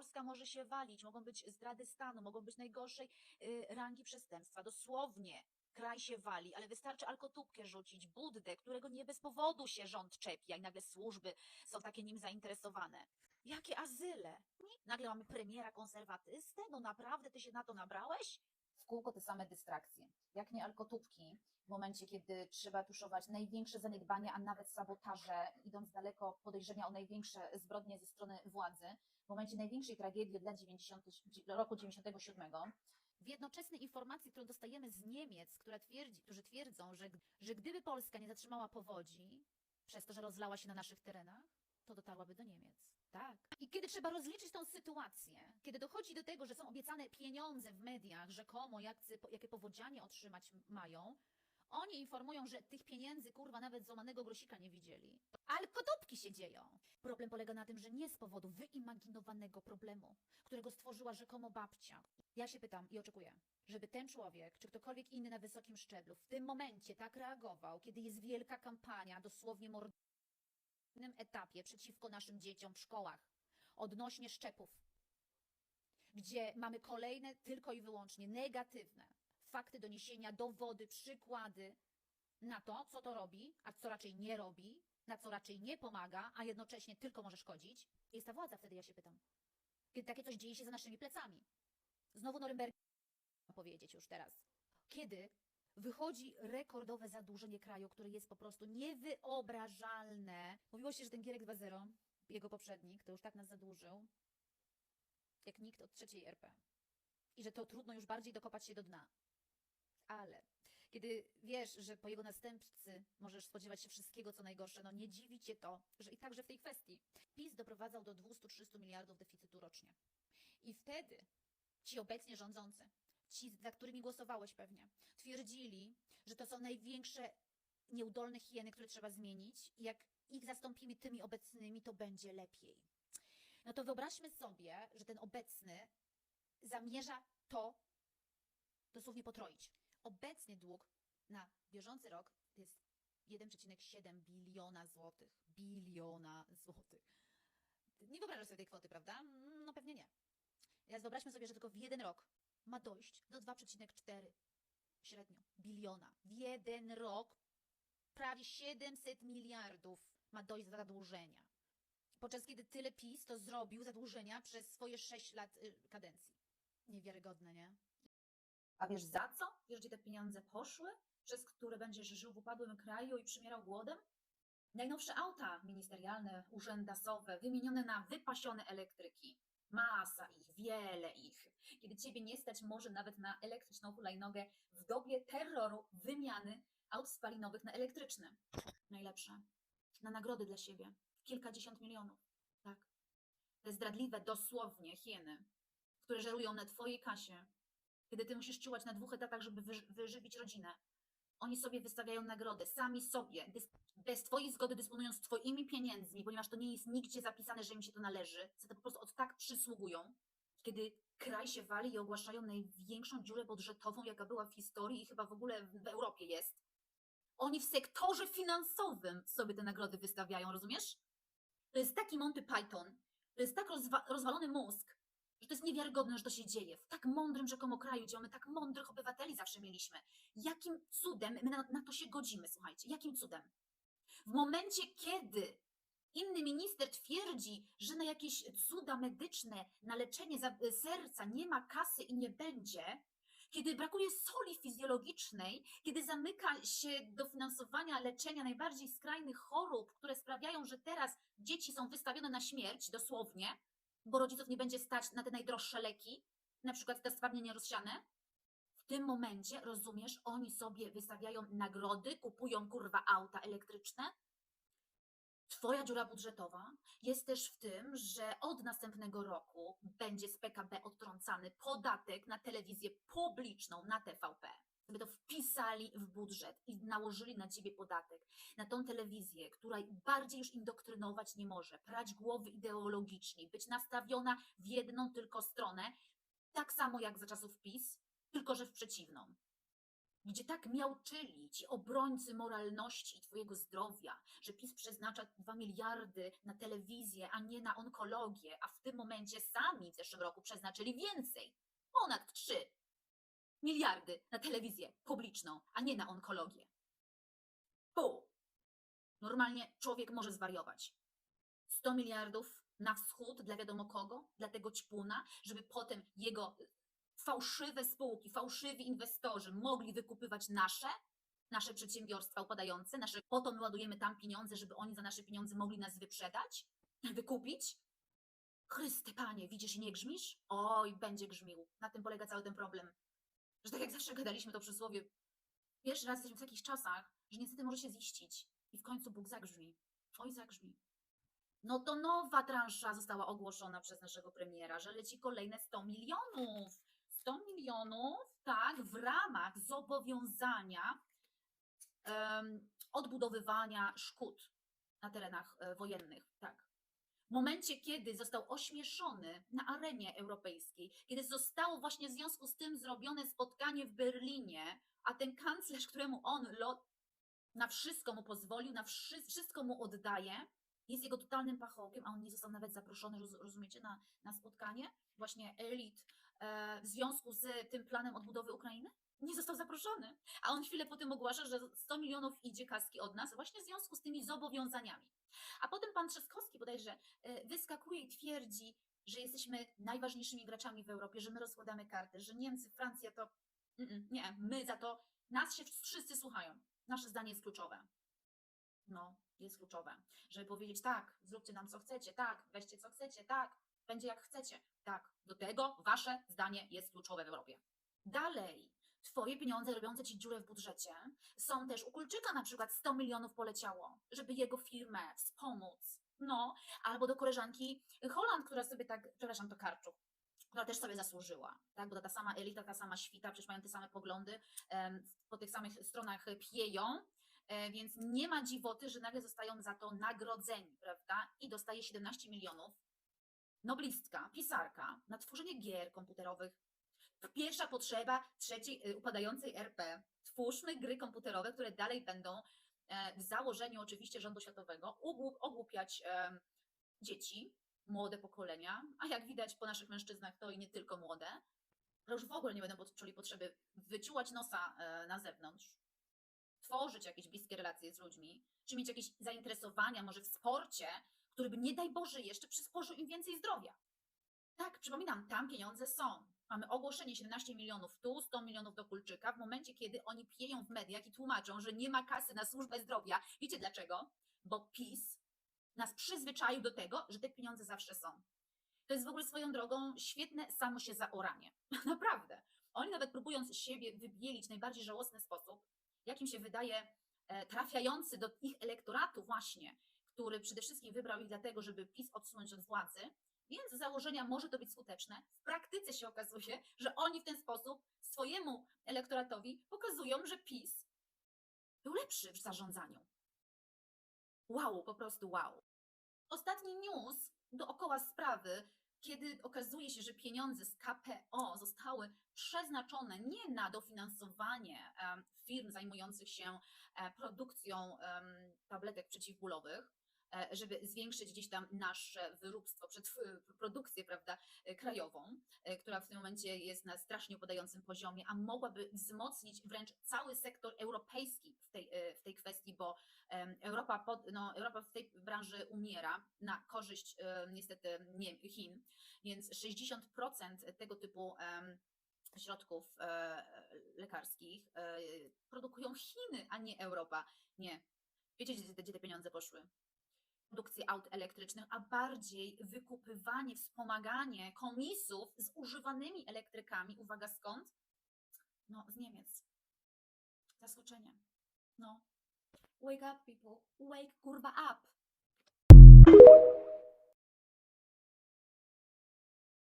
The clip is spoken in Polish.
Polska może się walić, mogą być zdrady stanu, mogą być najgorszej y, rangi przestępstwa. Dosłownie kraj się wali, ale wystarczy alkotubkę rzucić, buddę, którego nie bez powodu się rząd czepia i nagle służby są takie nim zainteresowane. Jakie azyle? Nagle mamy premiera konserwatystę? No naprawdę ty się na to nabrałeś? Kółko te same dystrakcje. Jak nie alkotubki, w momencie, kiedy trzeba tuszować największe zaniedbania, a nawet sabotaże, idąc daleko podejrzenia o największe zbrodnie ze strony władzy, w momencie największej tragedii od lat 90, roku 97, w jednoczesnej informacji, którą dostajemy z Niemiec, która twierdzi, którzy twierdzą, że, że gdyby Polska nie zatrzymała powodzi, przez to, że rozlała się na naszych terenach, to dotarłaby do Niemiec. Tak. I kiedy trzeba rozliczyć tą sytuację, kiedy dochodzi do tego, że są obiecane pieniądze w mediach, rzekomo jacy, jakie powodzianie otrzymać mają, oni informują, że tych pieniędzy, kurwa, nawet złamanego grosika nie widzieli. Alkotopki się dzieją. Problem polega na tym, że nie z powodu wyimaginowanego problemu, którego stworzyła rzekomo babcia. Ja się pytam i oczekuję, żeby ten człowiek, czy ktokolwiek inny na wysokim szczeblu w tym momencie tak reagował, kiedy jest wielka kampania, dosłownie mordowania, etapie przeciwko naszym dzieciom w szkołach odnośnie szczepów, gdzie mamy kolejne tylko i wyłącznie negatywne fakty, doniesienia, dowody, przykłady na to, co to robi, a co raczej nie robi, na co raczej nie pomaga, a jednocześnie tylko może szkodzić. Jest ta władza wtedy, ja się pytam. Kiedy takie coś dzieje się za naszymi plecami. Znowu Norymberg powiedzieć już teraz. Kiedy wychodzi rekordowe zadłużenie kraju, które jest po prostu niewyobrażalne. Mówiło się, że ten Gierek 2.0, jego poprzednik, to już tak nas zadłużył, jak nikt od trzeciej RP. I że to trudno już bardziej dokopać się do dna. Ale kiedy wiesz, że po jego następcy możesz spodziewać się wszystkiego, co najgorsze, no nie dziwi cię to, że i także w tej kwestii PiS doprowadzał do 200-300 miliardów deficytu rocznie. I wtedy ci obecnie rządzący, ci, za którymi głosowałeś pewnie, twierdzili, że to są największe nieudolne hieny, które trzeba zmienić i jak ich zastąpimy tymi obecnymi, to będzie lepiej. No to wyobraźmy sobie, że ten obecny zamierza to dosłownie potroić. Obecnie dług na bieżący rok jest 1,7 biliona złotych. Biliona złotych. Nie wyobrażasz sobie tej kwoty, prawda? No pewnie nie. Teraz wyobraźmy sobie, że tylko w jeden rok ma dojść do 2,4 średnio biliona. W jeden rok prawie 700 miliardów ma dojść do zadłużenia. Podczas kiedy tyle PiS to zrobił zadłużenia przez swoje 6 lat y, kadencji. Niewiarygodne, nie? A wiesz za co? Wiesz, gdzie te pieniądze poszły? Przez które będziesz żył w upadłym kraju i przymierał głodem? Najnowsze auta ministerialne, urzędasowe, wymienione na wypasione elektryki. Masa ich, wiele ich. Kiedy ciebie nie stać może nawet na elektryczną hulajnogę w dobie terroru wymiany aut spalinowych na elektryczne. Najlepsze. Na nagrody dla siebie. Kilkadziesiąt milionów. Tak. Te zdradliwe, dosłownie hieny, które żerują na twojej kasie, kiedy ty musisz czułać na dwóch etatach, żeby wyż- wyżywić rodzinę. Oni sobie wystawiają nagrody, sami sobie, bez twojej zgody dysponując twoimi pieniędzmi, ponieważ to nie jest nigdzie zapisane, że im się to należy, za to po prostu od tak przysługują. Kiedy kraj się wali i ogłaszają największą dziurę budżetową, jaka była w historii i chyba w ogóle w Europie jest. Oni w sektorze finansowym sobie te nagrody wystawiają, rozumiesz? To jest taki Monty Python, to jest tak rozwa- rozwalony mózg, że to jest niewiarygodne, że to się dzieje. W tak mądrym rzekomo kraju, gdzie mamy tak mądrych obywateli zawsze mieliśmy. Jakim cudem my na, na to się godzimy, słuchajcie? Jakim cudem? W momencie, kiedy inny minister twierdzi, że na jakieś cuda medyczne, na leczenie za- serca nie ma kasy i nie będzie, kiedy brakuje soli fizjologicznej, kiedy zamyka się dofinansowania leczenia najbardziej skrajnych chorób, które sprawiają, że teraz dzieci są wystawione na śmierć, dosłownie, bo rodziców nie będzie stać na te najdroższe leki, na przykład te sprawnienie rozsiane. W tym momencie, rozumiesz, oni sobie wystawiają nagrody, kupują kurwa auta elektryczne. Twoja dziura budżetowa jest też w tym, że od następnego roku będzie z PKB odtrącany podatek na telewizję publiczną, na TVP. Sobie to wpisali w budżet i nałożyli na ciebie podatek. Na tą telewizję, która bardziej już indoktrynować nie może, prać głowy ideologicznie, być nastawiona w jedną tylko stronę, tak samo jak za czasów PiS, tylko że w przeciwną. gdzie tak miałczyli ci obrońcy moralności i twojego zdrowia, że PiS przeznacza 2 miliardy na telewizję, a nie na onkologię, a w tym momencie sami w zeszłym roku przeznaczyli więcej, ponad 3 miliardy na telewizję publiczną, a nie na onkologię. Pół. Normalnie człowiek może zwariować. 100 miliardów na wschód dla wiadomo kogo, dla tego ćpuna, żeby potem jego fałszywe spółki, fałszywi inwestorzy mogli wykupywać nasze, nasze przedsiębiorstwa upadające, nasze, po to my ładujemy tam pieniądze, żeby oni za nasze pieniądze mogli nas wyprzedać, wykupić. Chryste panie, widzisz i nie grzmisz? Oj, będzie grzmił. Na tym polega cały ten problem. Że tak jak zawsze gadaliśmy to przysłowie, pierwszy raz jesteśmy w takich czasach, że niestety może się ziścić i w końcu Bóg zagrzmi. Oj, zagrzmi. No to nowa transza została ogłoszona przez naszego premiera, że leci kolejne 100 milionów. 100 milionów, tak, w ramach zobowiązania em, odbudowywania szkód na terenach e, wojennych, tak. W momencie, kiedy został ośmieszony na arenie europejskiej, kiedy zostało właśnie w związku z tym zrobione spotkanie w Berlinie, a ten kanclerz, któremu on na wszystko mu pozwolił, na wszy, wszystko mu oddaje, jest jego totalnym pachołkiem, a on nie został nawet zaproszony, roz, rozumiecie, na, na spotkanie właśnie elit e, w związku z tym planem odbudowy Ukrainy? Nie został zaproszony, a on chwilę po tym ogłasza, że 100 milionów idzie kaski od nas właśnie w związku z tymi zobowiązaniami. A potem pan Trzaskowski bodajże e, wyskakuje i twierdzi, że jesteśmy najważniejszymi graczami w Europie, że my rozkładamy karty, że Niemcy, Francja to... Nie, my za to, nas się wszyscy słuchają. Nasze zdanie jest kluczowe. No, jest kluczowe, żeby powiedzieć tak, zróbcie nam co chcecie, tak, weźcie co chcecie, tak, będzie jak chcecie, tak. Do tego wasze zdanie jest kluczowe w Europie. Dalej, twoje pieniądze robiące ci dziurę w budżecie są też u Kulczyka na przykład 100 milionów poleciało, żeby jego firmę wspomóc. No, albo do koleżanki Holland, która sobie tak, przepraszam, to Karczuk, która też sobie zasłużyła, tak, bo ta sama elita, ta sama świta, przecież mają te same poglądy, po tych samych stronach pieją, E, Więc nie ma dziwoty, że nagle zostają za to nagrodzeni, prawda? I dostaje 17 milionów. Noblistka, pisarka na tworzenie gier komputerowych. Pierwsza potrzeba trzeciej y, upadającej RP. Twórzmy gry komputerowe, które dalej będą e, w założeniu oczywiście rządu światowego ogłupiać dzieci, młode pokolenia, a jak widać po naszych mężczyznach to i nie tylko młode, że już w ogóle nie będą czuli potrzeby wyciułać nosa e, na zewnątrz, tworzyć jakieś bliskie relacje z ludźmi, czy mieć jakieś zainteresowania, może w sporcie, który by nie daj Boże jeszcze przysporzył im więcej zdrowia. Tak, przypominam, tam pieniądze są. Mamy ogłoszenie 17 milionów tu, 100 milionów do Kulczyka, w momencie, kiedy oni pieją w mediach i tłumaczą, że nie ma kasy na służbę zdrowia. Wiecie dlaczego? Bo PiS nas przyzwyczaił do tego, że te pieniądze zawsze są. To jest w ogóle swoją drogą świetne samo się zaoranie. Naprawdę. Oni nawet próbując siebie wybielić w najbardziej żałosny sposób, jakim się wydaje e, trafiający do ich elektoratu właśnie, który przede wszystkim wybrał ich dlatego, żeby PiS odsunąć od władzy, więc z założenia może to być skuteczne. W praktyce się okazuje, że oni w ten sposób swojemu elektoratowi pokazują, że PiS był lepszy w zarządzaniu. Wow, po prostu wow. Ostatni news dookoła sprawy, kiedy okazuje się, że pieniądze z KPO zostały przeznaczone nie na dofinansowanie firm zajmujących się e, produkcją tabletek przeciwbólowych, żeby zwiększyć gdzieś tam nasze wyróbstwo, przetw- produkcję prawda, e, krajową, e, która w tym momencie jest na strasznie upadającym poziomie, a mogłaby wzmocnić wręcz cały sektor europejski w tej, e, w tej kwestii, bo Europa, pod, no, Europa w tej branży umiera na korzyść e, niestety nie, Chin, więc 60% tego typu środków e, lekarskich e, produkują Chiny, a nie Europa. Nie. Wiecie, gdzie te pieniądze poszły? Produkcję aut elektrycznych, a bardziej wykupywanie, wspomaganie komisów z używanymi elektrykami. Uwaga, skąd? No, z Niemiec. Zaskoczenie. No. Wake up, people. Wake kurwa up.